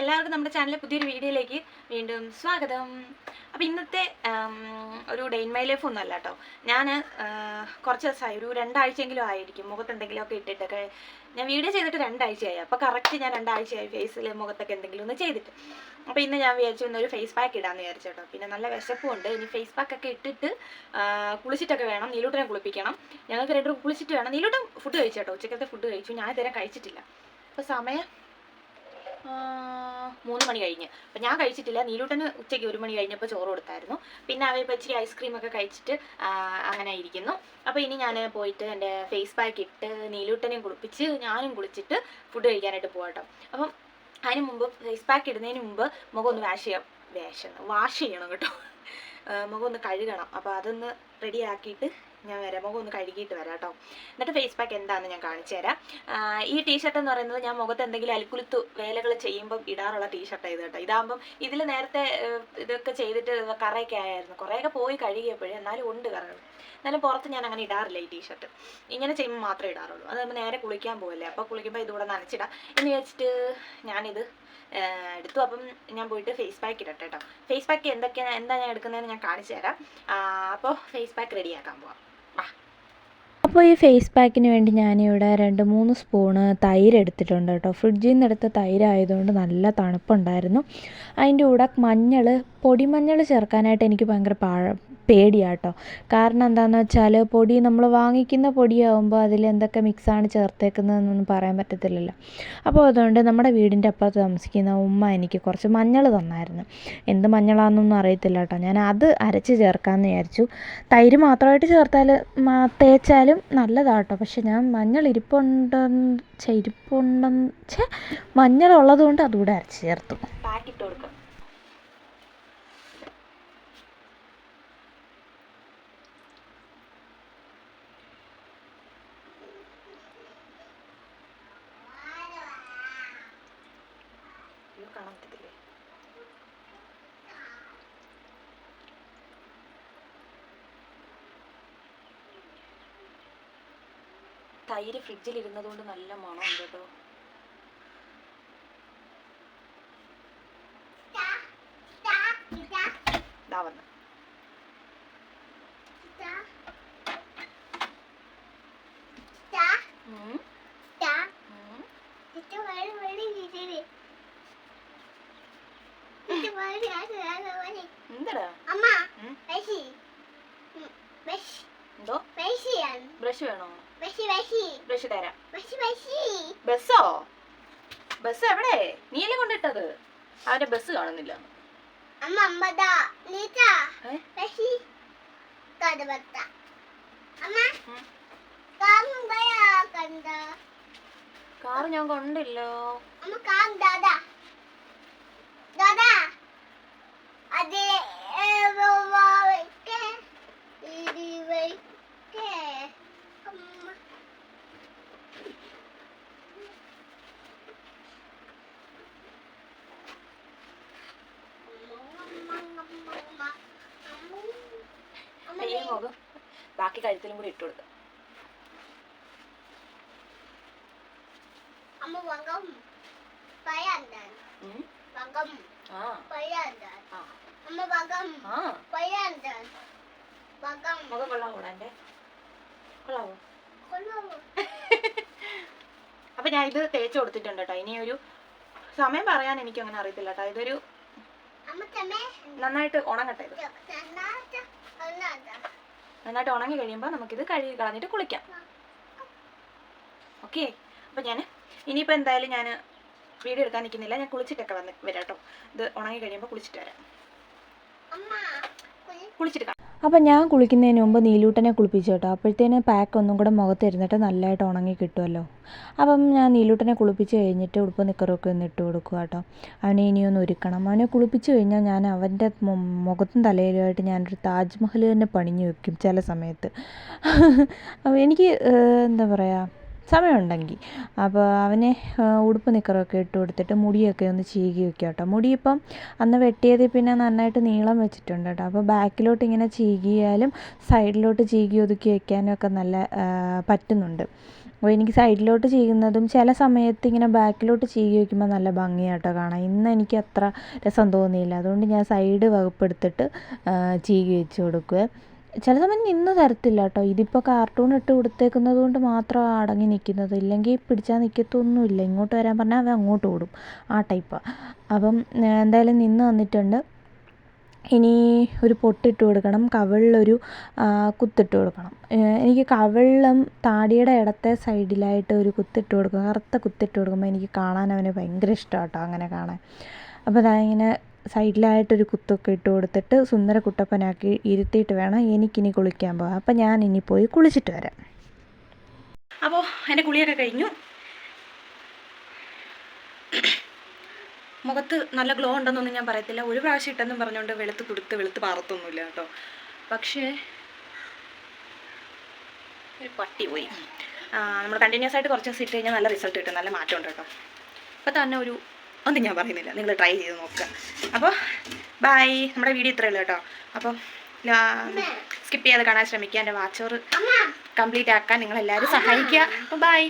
എല്ലാവർക്കും നമ്മുടെ ചാനലിലെ പുതിയൊരു വീഡിയോയിലേക്ക് വീണ്ടും സ്വാഗതം. അപ്പോൾ ഇന്നത്തെ ഒരു ഒരു ഡെയിൻ മൈ ലൈഫ് ഒന്നും അല്ല കേട്ടോ ഞാൻ കുറച്ച് ദിവസമായി ഒരു രണ്ടാഴ്ചയെങ്കിലും ആയിരിക്കും മുഖത്ത് ഇട്ടിട്ടൊക്കെ ഞാൻ വീഡിയോ ചെയ്തിട്ട് രണ്ടാഴ്ചയായി. അപ്പോൾ കറക്റ്റ് ഞാൻ രണ്ടാഴ്ചയായി ഫേസിൽ മുഖത്തൊക്കെ എന്തെങ്കിലും ഒന്ന് ചെയ്തിട്ട്. അപ്പോൾ ഇന്ന് ഞാൻ വിചാരിച്ചു ഇന്നൊരു ഫേസ് പാക്ക് ഇടാമെന്ന് വിചാരിച്ചു കേട്ടോ പിന്നെ നല്ല വിശപ്പുണ്ട്. ഇനി ഫേസ് പാക്ക് ഒക്കെ ഇട്ടിട്ട് കുളിച്ചിട്ടൊക്കെ വേണം. നീലൂട്ടനെ കുളിപ്പിക്കണം. ഞങ്ങൾക്ക് രണ്ടു കുളിച്ചിട്ട് വേണം. നീലൂട്ടൻ ഫുഡ് കഴിച്ചു കേട്ടോ ഉച്ചക്കത്തെ ഫുഡ് കഴിച്ചു. ഞാൻ ഇതുവരെ കഴിച്ചിട്ടില്ല. അപ്പോൾ സമയം മൂന്ന് മണി കഴിഞ്ഞ്. അപ്പം ഞാൻ കഴിച്ചിട്ടില്ല. നീലൂട്ടന് ഉച്ചയ്ക്ക് ഒരു മണി കഴിഞ്ഞപ്പോൾ ചോറ് കൊടുത്തായിരുന്നു. പിന്നെ അവ ഇപ്പോൾ ഇച്ചിരി ഐസ്ക്രീം ഒക്കെ കഴിച്ചിട്ട് അങ്ങനെ ഇരിക്കുന്നു. അപ്പോൾ ഇനി ഞാൻ പോയിട്ട് എന്റെ ഫേസ് പാക്ക് ഇട്ട് നീലൂട്ടനെയും കുളിപ്പിച്ച് ഞാനും കുളിച്ചിട്ട് ഫുഡ് കഴിക്കാനായിട്ട് പോകട്ടോ അപ്പം അതിന് മുമ്പ് ഫേസ് പാക്ക് ഇടുന്നതിന് മുമ്പ് മുഖം ഒന്ന് വാഷ് ചെയ്യാം. വാഷ് വാഷ് ചെയ്യണം കേട്ടോ. മുഖം ഒന്ന് കഴുകണം. അപ്പോൾ അതൊന്ന് റെഡി ആക്കിയിട്ട് ഞാൻ വരാം. മുഖം ഒന്ന് കഴുകിയിട്ട് വരാം കേട്ടോ. എന്നിട്ട് ഫേസ് പാക്ക് എന്താണെന്ന് ഞാൻ കാണിച്ചു തരാം. ഈ ടീഷർട്ട് എന്ന് പറയുന്നത് ഞാൻ മുഖത്ത് എന്തെങ്കിലും അൽക്കുലുത്തു വേലകൾ ചെയ്യുമ്പോൾ ഇടാറുള്ള ടീഷർട്ടാണ് ഇത് കേട്ടോ. ഇതാകുമ്പം ഇതിൽ നേരത്തെ ഇതൊക്കെ ചെയ്തിട്ട് കറയൊക്കെ ആയിരുന്നു കുറേയൊക്കെ പോയി കഴുകിയപ്പോഴേ എന്നാലും ഉണ്ട് കറകൾ. എന്നാലും പുറത്ത് ഞാൻ അങ്ങനെ ഇടാറില്ല ഈ ടീഷർട്ട് ഇങ്ങനെ ചെയ്യുമ്പോൾ മാത്രമേ ഇടാറുള്ളൂ. അത് നമ്മൾ നേരെ കുളിക്കാൻ പോകല്ലേ അപ്പോൾ കുളിക്കുമ്പോൾ ഇതുകൂടെ നനച്ചിടാം. എന്ന് വെച്ചിട്ട് ഞാനിത് എടുത്തു. അപ്പം ഞാൻ പോയിട്ട് ഫേസ് പാക്ക് ഇടട്ടെ കേട്ടോ. ഫേസ് പാക്ക് എന്തൊക്കെയാണ് എന്താ ഞാൻ എടുക്കുന്നതെന്ന് ഞാൻ കാണിച്ചു തരാം. അപ്പോൾ ഫേസ് പാക്ക് റെഡിയാക്കാൻ പോവാം. അപ്പോൾ ഈ ഫേസ് പാക്കിന് വേണ്ടി ഞാനിവിടെ രണ്ട് മൂന്ന് സ്പൂണ് തൈര് എടുത്തിട്ടുണ്ട് കേട്ടോ. ഫ്രിഡ്ജിൽ നിന്ന് എടുത്ത തൈരായതുകൊണ്ട് നല്ല തണുപ്പുണ്ടായിരുന്നു. അതിന്റെ കൂടെ മഞ്ഞൾ പൊടിമഞ്ഞൾ ചേർക്കാനായിട്ട് എനിക്ക് ഭയങ്കര പാഴ പേടിയാട്ടോ കാരണം എന്താണെന്ന് വെച്ചാൽ പൊടി നമ്മൾ വാങ്ങിക്കുന്ന പൊടിയാകുമ്പോൾ അതിൽ എന്തൊക്കെ മിക്സാണ് ചേർത്തേക്കുന്നതെന്നൊന്നും പറയാൻ പറ്റത്തില്ലല്ലോ. അപ്പോൾ അതുകൊണ്ട് നമ്മുടെ വീടിന്റെ അപ്പുറത്ത് താമസിക്കുന്ന ഉമ്മ എനിക്ക് കുറച്ച് മഞ്ഞൾ തന്നായിരുന്നു. എന്ത് മഞ്ഞളാണെന്നൊന്നും അറിയത്തില്ല കേട്ടോ. ഞാൻ അത് അരച്ച് ചേർക്കാമെന്ന് വിചാരിച്ചു. തൈര് മാത്രമായിട്ട് ചേർത്താൽ മാ- നല്ലതാട്ടോ. പക്ഷെ ഞാൻ മഞ്ഞൾ ഇരിപ്പുണ്ടെന്ന് ഛെ, ഇരിപ്പുണ്ടെന്ന് മഞ്ഞൾ ഉള്ളത് കൊണ്ട് അതുകൂടെ അരച്ച് ചേർത്തു പാക്ക് ഇട്ട് കൊടുക്കാം അയ്യോ, കാണാൻ പറ്റത്തില്ലേ തൈര് ഫ്രിഡ്ജിൽ ഇരുന്നത് കൊണ്ട് നല്ല മണമുണ്ട് കേട്ടോ. ഇതാ വന്ന്. എന്തടാ? എന്തോ? ബ്രഷ് വേണോ? ബ്രഷ് തരാം. ബസ്സോ? ബസ് എവിടെ? നീയല്ലേ കൊണ്ടിട്ടത്? അവന്റെ ബസ് കാണുന്നില്ല. കാറ് ഞാൻ കൊണ്ടില്ലോ. ദാദാ. ദാദാ. ബാക്കി കഴുത്തിലും കൂടി ഇട്ട് കൊടുക്കാം. അമ്മ വകം പയാന്താൻ ഉം. വകം ആ. പയാന്താൻ ആ. അമ്മ വകം ആ. പയാന്താൻ വകം മുഖം കൊള്ളാവോ എന്റെ കൊള്ളാവോ? കൊള്ളാവോ? അപ്പൊ ഞാൻ ഇത് തേച്ച് കൊടുത്തിട്ടുണ്ട് കേട്ടോ. ഇനി ഒരു സമയം പറയാൻ എനിക്ക് അങ്ങനെ അറിയത്തില്ല കേട്ടോ. ഇതൊരു നന്നായിട്ട് ഉണങ്ങട്ടെ ഇത്. നന്നായിട്ട് ഉണങ്ങി കഴിയുമ്പോൾ നമുക്കിത് കഴുകി കളഞ്ഞിട്ട് കുളിക്കാം. ഓക്കെ അപ്പം ഞാൻ ഇനിയിപ്പോൾ എന്തായാലും ഞാൻ വീഡിയോ എടുക്കാൻ നിൽക്കുന്നില്ല ഞാൻ കുളിച്ചിട്ടൊക്കെ വന്ന് വരാം കേട്ടോ ഇത് ഉണങ്ങി കഴിയുമ്പോൾ കുളിച്ചിട്ട് വരാം. കുളിച്ചിട്ട് അപ്പം ഞാൻ കുളിക്കുന്നതിന് മുമ്പ് നീലൂട്ടനെ കുളിപ്പിച്ചു കേട്ടോ. അപ്പോഴത്തേന് പാക്ക് ഒന്നും കൂടെ മുഖത്ത് ഇരുന്നിട്ട് നല്ലതായിട്ട് ഉണങ്ങി കിട്ടുമല്ലോ. അപ്പം ഞാൻ നീലൂട്ടനെ കുളിപ്പിച്ച് കഴിഞ്ഞിട്ട് ഉടുപ്പ് നിക്കറൊക്കെ ഒന്ന് ഇട്ട് കൊടുക്കുക കേട്ടോ. അവനെ ഇനിയൊന്ന് ഒരുക്കണം. അവനെ കുളിപ്പിച്ച് കഴിഞ്ഞാൽ ഞാൻ അവന്റെ മുഖത്തും തലയിലുമായിട്ട് ഞാനൊരു താജ്മഹൽ തന്നെ പണിഞ്ഞു വെക്കും ചില സമയത്ത്. എനിക്ക് എന്താ പറയുക സമയമുണ്ടെങ്കിൽ. അപ്പോൾ അവനെ ഉടുപ്പ് നിക്കറൊക്കെ ഇട്ട് കൊടുത്തിട്ട് മുടിയൊക്കെ ഒന്ന് ചീകി വെക്കുക കേട്ടോ. മുടി ഇപ്പം അന്ന് വെട്ടിയതിൽ പിന്നെ നന്നായിട്ട് നീളം വെച്ചിട്ടുണ്ട് കേട്ടോ. അപ്പോൾ ബാക്കിലോട്ട് ഇങ്ങനെ ചീകിയാലും സൈഡിലോട്ട് ചീകി ഒതുക്കി വെക്കാനും ഒക്കെ നല്ല പറ്റുന്നുണ്ട്. അപ്പോൾ എനിക്ക് സൈഡിലോട്ട് ചെയ്യുന്നതും ചില സമയത്ത് ഇങ്ങനെ ബാക്കിലോട്ട് ചെയ്യുക വയ്ക്കുമ്പോൾ നല്ല ഭംഗിയായിട്ടോ കാണാം ഇന്ന് എനിക്ക് അത്ര രസം തോന്നിയില്ല. അതുകൊണ്ട് ഞാൻ സൈഡ് വകുപ്പെടുത്തിട്ട് ചീകി വെച്ച് കൊടുക്കുക ചില സമയം നിന്ന് തരത്തില്ല കേട്ടോ. ഇതിപ്പോൾ കാർട്ടൂൺ ഇട്ട് കൊടുത്തേക്കുന്നത് കൊണ്ട് മാത്രം അടങ്ങി നിൽക്കുന്നത് ഇല്ലെങ്കിൽ പിടിച്ചാൽ നിൽക്കത്തൊന്നുമില്ല ഇങ്ങോട്ട് വരാൻ പറഞ്ഞാൽ അവൻ അങ്ങോട്ട് ഓടും. ആ ടൈപ്പാണ് അപ്പം എന്തായാലും നിന്ന് തന്നിട്ടുണ്ട് ഇനി ഒരു പൊട്ടിട്ട് കൊടുക്കണം. കവിളിലൊരു കുത്തിട്ട് കൊടുക്കണം. എനിക്ക് കവിളിലും താടിയുടെ ഇടത്തെ സൈഡിലായിട്ട് ഒരു കുത്തിട്ട് കൊടുക്കും. കറുത്ത കുത്തിട്ട് കൊടുക്കുമ്പോൾ എനിക്ക് കാണാൻ അവന് ഭയങ്കര ഇഷ്ടമാണ് കേട്ടോ അങ്ങനെ കാണാൻ. അപ്പോൾ അതാ ഇങ്ങനെ സൈഡിലായിട്ടൊരു കുത്തൊക്കെ ഇട്ട് കൊടുത്തിട്ട് സുന്ദര കുട്ടപ്പനാക്കി ഇരുത്തിയിട്ട് വേണം എനിക്കിനി കുളിക്കാൻ പോകാം അപ്പം ഞാൻ ഇനി പോയി കുളിച്ചിട്ട് വരാം. അപ്പോൾ എന്റെ കുളിയൊക്കെ കഴിഞ്ഞു. മുഖത്ത് നല്ല ഗ്ലോ ഉണ്ടെന്നൊന്നും ഞാൻ പറയത്തില്ല. ഒരു പ്രാവശ്യം ഇട്ടെന്നും പറഞ്ഞുകൊണ്ട് വെളുത്ത് കൊടുത്ത് വെളുത്ത് പാറത്തൊന്നുമില്ല കേട്ടോ. പക്ഷേ ഒരു പട്ടി പോയി. നമ്മൾ കണ്ടിന്യൂസ് ആയിട്ട് കുറച്ച് ദിവസം ഇട്ട് കഴിഞ്ഞാൽ നല്ല റിസൾട്ട് കിട്ടും. നല്ല മാറ്റം ഉണ്ട് കേട്ടോ. ഇപ്പം തന്നെ ഒരു ഒന്നും ഞാൻ പറയുന്നില്ല. നിങ്ങൾ ട്രൈ ചെയ്ത് നോക്കുക. അപ്പോൾ ബൈ നമ്മുടെ വീഡിയോ ഇത്രയേ ഉള്ളൂ കേട്ടോ. അപ്പോൾ സ്കിപ്പ് ചെയ്യാതെ കാണാൻ ശ്രമിക്കുക. എന്റെ വാച്ചോറ് കംപ്ലീറ്റ് ആക്കാൻ നിങ്ങളെല്ലാവരും സഹായിക്കുക. അപ്പോൾ ബൈ